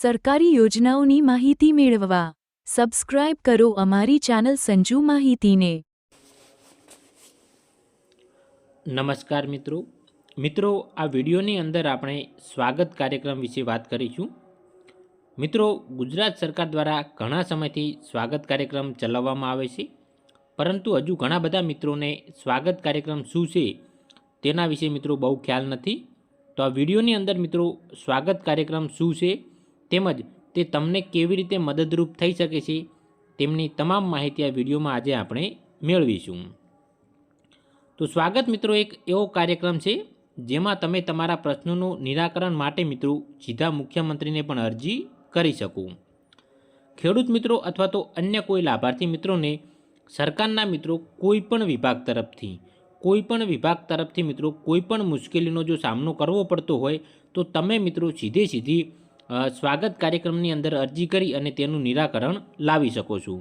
સરકારી યોજનાઓની માહિતી મેળવવા. સબસ્ક્રાઇબ કરો અમારી ચેનલ સંજુ માહિતીને. નમસ્કાર મિત્રો. મિત્રો, આ વિડીયોની અંદર આપણે સ્વાગત કાર્યક્રમ વિશે વાત કરીશું. મિત્રો, ગુજરાત સરકાર દ્વારા ઘણા સમયથી સ્વાગત કાર્યક્રમ ચલાવવામાં આવે છે. પરંતુ હજુ ઘણા બધા મિત્રોને સ્વાગત કાર્યક્રમ શું છે તેના વિશે મિત્રો બહુ ખ્યાલ નથી. તો આ વિડીયોની અંદર મિત્રો સ્વાગત કાર્યક્રમ શું છે તેમજ તે તમને કેવી રીતે મદદરૂપ થઈ શકે છે તેમની તમામ માહિતી આ વિડીયોમાં આજે આપણે મેળવીશું. તો સ્વાગત મિત્રો એક એવો કાર્યક્રમ છે જેમાં તમે તમારા પ્રશ્નોનું નિરાકરણ માટે મિત્રો સીધા મુખ્યમંત્રીને પણ અરજી કરી શકો. ખેડૂત મિત્રો અથવા તો અન્ય કોઈ લાભાર્થી મિત્રોને સરકારના મિત્રો કોઈ પણ વિભાગ તરફથી કોઈપણ વિભાગ તરફથી મિત્રો કોઈપણ મુશ્કેલીનો જો સામનો કરવો પડતો હોય તો તમે મિત્રો સીધે સીધી સ્વાગત કાર્યક્રમની અંદર અરજી કરી અને તેનું નિરાકરણ લાવી શકો છો.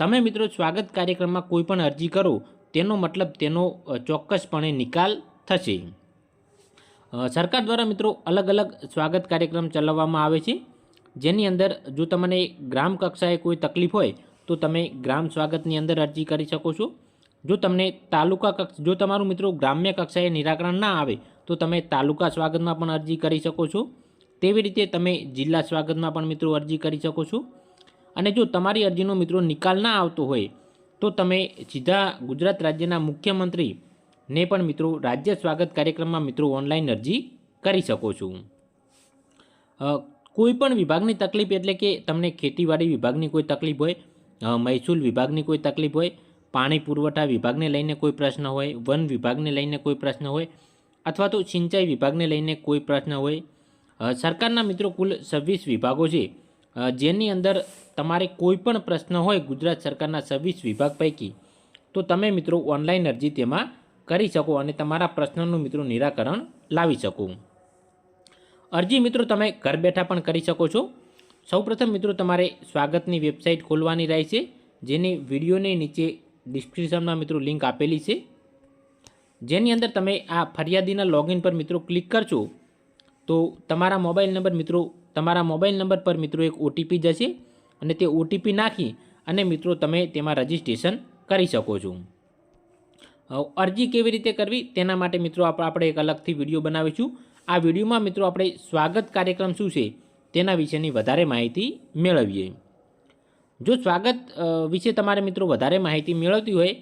તમે મિત્રો સ્વાગત કાર્યક્રમમાં કોઈ પણ અરજી કરો, તેનો મતલબ તેનો ચોક્કસપણે નિકાલ થશે. સરકાર દ્વારા મિત્રો અલગ અલગ સ્વાગત કાર્યક્રમ ચલાવવામાં આવે છે. જેની અંદર જો તમને ગ્રામ કક્ષાએ કોઈ તકલીફ હોય, તો તમે ગ્રામ સ્વાગતની અંદર અરજી કરી શકો છો. જો તમને તાલુકા કક્ષ, જો તમારું મિત્રો ગ્રામ્ય કક્ષાએ નિરાકરણ ના આવે, તો તમે તાલુકા સ્વાગતમાં પણ અરજી કરી શકો છો. તેવી રીતે તમે જિલ્લા સ્વાગતમાં પણ મિત્રો અરજી કરી શકો છો. અને જો તમારી અરજીનો મિત્રો નિકાલ ના આવતો હોય, તો તમે સીધા ગુજરાત રાજ્યના મુખ્યમંત્રીને પણ મિત્રો રાજ્ય સ્વાગત કાર્યક્રમમાં મિત્રો ઓનલાઈન અરજી કરી શકો છો. કોઈપણ કોઈ પણ વિભાગની તકલીફ એટલે કે તમને ખેતીવાડી વિભાગની કોઈ તકલીફ હોય મહેસૂલ વિભાગની કોઈ તકલીફ હોય, પાણી પુરવઠા વિભાગને લઈને કોઈ પ્રશ્ન હોય, વન વિભાગને લઈને કોઈ પ્રશ્ન હોય, અથવા તો સિંચાઈ વિભાગને લઈને કોઈ પ્રશ્ન હોય સરકારના મિત્રો કુલ છવ્વીસ વિભાગો છે. જેની અંદર તમારે કોઈ પણ પ્રશ્ન હોય ગુજરાત સરકારના છવ્વીસ વિભાગ પૈકી, તો તમે મિત્રો ઓનલાઈન અરજી તેમાં કરી શકો અને તમારા પ્રશ્નનું મિત્રો નિરાકરણ લાવી શકો. અરજી મિત્રો તમે ઘર બેઠા પણ કરી શકો છો. સૌપ્રથમ મિત્રો તમારે સ્વાગતની વેબસાઇટ ખોલવાની રહે છે, જેની વિડીયોની નીચે ડિસ્ક્રિપ્શનમાં મિત્રો લિંક આપેલી છે. જેની અંદર તમે આ ફરિયાદીના લોગિન પર મિત્રો ક્લિક કરશો તો તમારા મોબાઈલ નંબર મિત્રો, તમારા મોબાઈલ નંબર પર મિત્રો એક ઓટીપી જશે અને તે ઓટીપી નાખી અને મિત્રો તમે તેમાં રજીસ્ટ્રેશન કરી શકો છો. અરજી કેવી રીતે કરવી તેના માટે મિત્રો આપ- આપણે એક અલગથી વીડિયો બનાવીશું. આ વિડીયોમાં મિત્રો આપણે સ્વાગત કાર્યક્રમ શું છે તેના વિશેની વધારે માહિતી મેળવીએ. જો સ્વાગત વિશે તમારે મિત્રો વધારે માહિતી મેળવતી હોય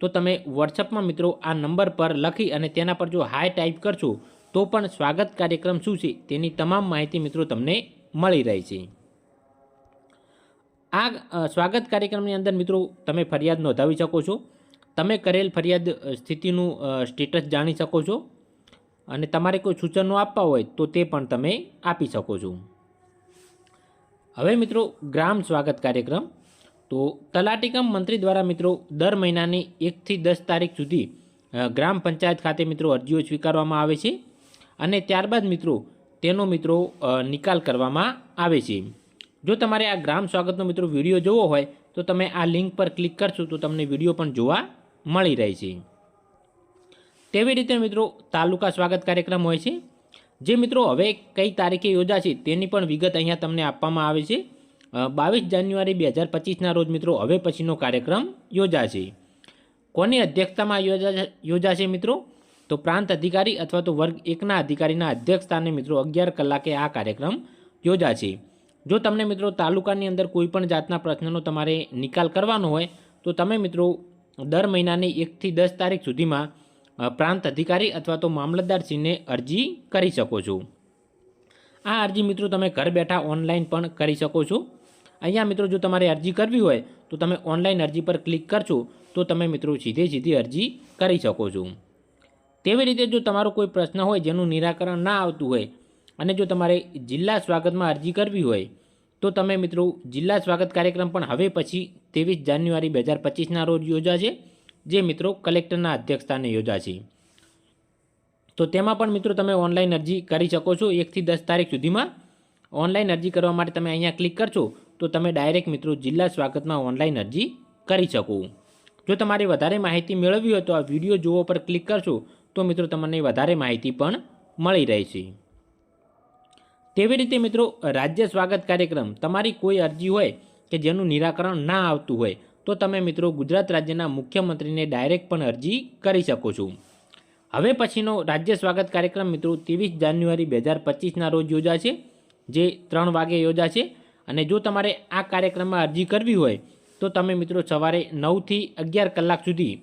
તો તમે વોટ્સઅપમાં મિત્રો આ નંબર પર લખી અને તેના પર જો હાય ટાઈપ કરશો તો પણ સ્વાગત કાર્યક્રમ શું છે તેની તમામ માહિતી મિત્રો તમને મળી રહે છે. આ સ્વાગત કાર્યક્રમની અંદર મિત્રો તમે ફરિયાદ નોંધાવી શકો છો. તમે કરેલ ફરિયાદ સ્થિતિનું સ્ટેટસ જાણી શકો છો અને તમારે કોઈ સૂચનો આપવા હોય તો તે પણ તમે આપી શકો છો. હવે મિત્રો ગ્રામ સ્વાગત કાર્યક્રમ. તો તલાટીકમ મંત્રી દ્વારા મિત્રો દર મહિનાની એકથી દસ તારીખ સુધી ગ્રામ પંચાયત ખાતે મિત્રો અરજીઓ સ્વીકારવામાં આવે છે. અને ત્યારબાદ મિત્રો, તેનો મિત્રો નિકાલ કરવામાં આવે છે. જો તમારે આ ગ્રામ સ્વાગતનો મિત્રો વીડિયો જોવો હોય, તો તમે આ લિંક પર ક્લિક કરશો તો તમને વીડિયો પણ જોવા મળી રહે છે. તેવી રીતે મિત્રો, તાલુકા સ્વાગત કાર્યક્રમ હોય છે. જે મિત્રો હવે કઈ તારીખે યોજાશે તેની પણ વિગત અહીંયા તમને આપવામાં આવે છે. બાવીસ જાન્યુઆરી બે હજાર પચીસના રોજ મિત્રો હવે પછીનો કાર્યક્રમ યોજાશે. કોની અધ્યક્ષતામાં યોજા, યોજાશે મિત્રો? તો પ્રાંત અધિકારી અથવા તો વર્ગ એકના અધિકારીના અધ્યક્ષસ્થાને મિત્રો અગિયાર કલાકે આ કાર્યક્રમ યોજાશે. જો તમને મિત્રો તાલુકાની અંદર કોઈપણ જાતના પ્રશ્નનો તમારે નિકાલ કરવાનો હોય, તો તમે મિત્રો દર મહિનાની એકથી દસ તારીખ સુધીમાં પ્રાંત અધિકારી અથવા તો મામલતદારશ્રીને અરજી કરી શકો છો. આ અરજી મિત્રો તમે ઘર બેઠા ઓનલાઈન પણ કરી શકો છો. અહીંયા મિત્રો જો તમારે અરજી કરવી હોય, તો તમે ઓનલાઈન અરજી પર ક્લિક કરશો તો તમે મિત્રો સીધે સીધી અરજી કરી શકો છો. તેવી રીતે જો તમારો કોઈ પ્રશ્ન હોય, જેનું નિરાકરણ ના આવતું હોય અને જો તમારે જિલ્લા સ્વાગતમાં અરજી કરવી હોય, તો તમે મિત્રો જિલ્લા સ્વાગત કાર્યક્રમ પણ હવે પછી ત્રેવીસ જાન્યુઆરી બે હજાર પચીસના રોજ યોજાશે, જે મિત્રો કલેક્ટરના અધ્યક્ષસ્થાને યોજાશે. તો તેમાં પણ મિત્રો તમે ઓનલાઈન અરજી કરી શકો છો એકથી દસ તારીખ સુધીમાં. ઓનલાઈન અરજી કરવા માટે તમે અહીંયા ક્લિક કરશો, તો તમે ડાયરેક્ટ મિત્રો જિલ્લા સ્વાગતમાં ઓનલાઈન અરજી કરી શકો. જો તમારે વધારે માહિતી મેળવવી હોય તો આ વીડિયો જોવો પર ક્લિક કરશો તો મિત્રો તમને વધારે માહિતી પણ મળી રહેશે. તેવી રીતે મિત્રો રાજ્ય સ્વાગત કાર્યક્રમ તમારી કોઈ અરજી હોય કે જેનું નિરાકરણ ના આવતું હોય, તો તમે મિત્રો ગુજરાત રાજ્યના મુખ્યમંત્રીને ડાયરેક્ટ પણ અરજી કરી શકો છો. હવે પછીનો રાજ્ય સ્વાગત કાર્યક્રમ મિત્રો ત્રેવીસ જાન્યુઆરી બે હજાર પચીસના રોજ યોજાશે, જે ત્રણ વાગે યોજાશે અને જો તમારે આ કાર્યક્રમમાં અરજી કરવી હોય, તો તમે મિત્રો સવારે નવથી અગિયાર કલાક સુધી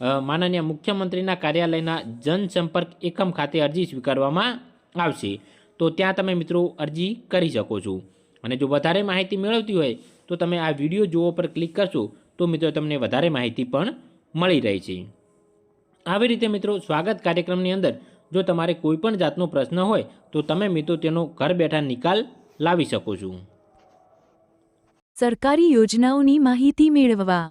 માનનીય મુખ્યમંત્રીના કાર્યાલયના જનસંપર્ક એકમ ખાતે અરજી સ્વીકારવામાં આવશે. તો ત્યાં તમે મિત્રો અરજી કરી શકો છો. અને જો વધારે માહિતી મેળવતી હોય, તો તમે આ વીડિયો જોવો પર ક્લિક કરશો, તો મિત્રો તમને વધારે માહિતી પણ મળી રહી છે. આવી રીતે મિત્રો સ્વાગત કાર્યક્રમની અંદર, જો તમારે કોઈપણ જાતનો પ્રશ્ન હોય, તો તમે મિત્રો તેનો ઘર બેઠા નિકાલ લાવી શકો છો. સરકારી યોજનાઓની માહિતી મેળવવા.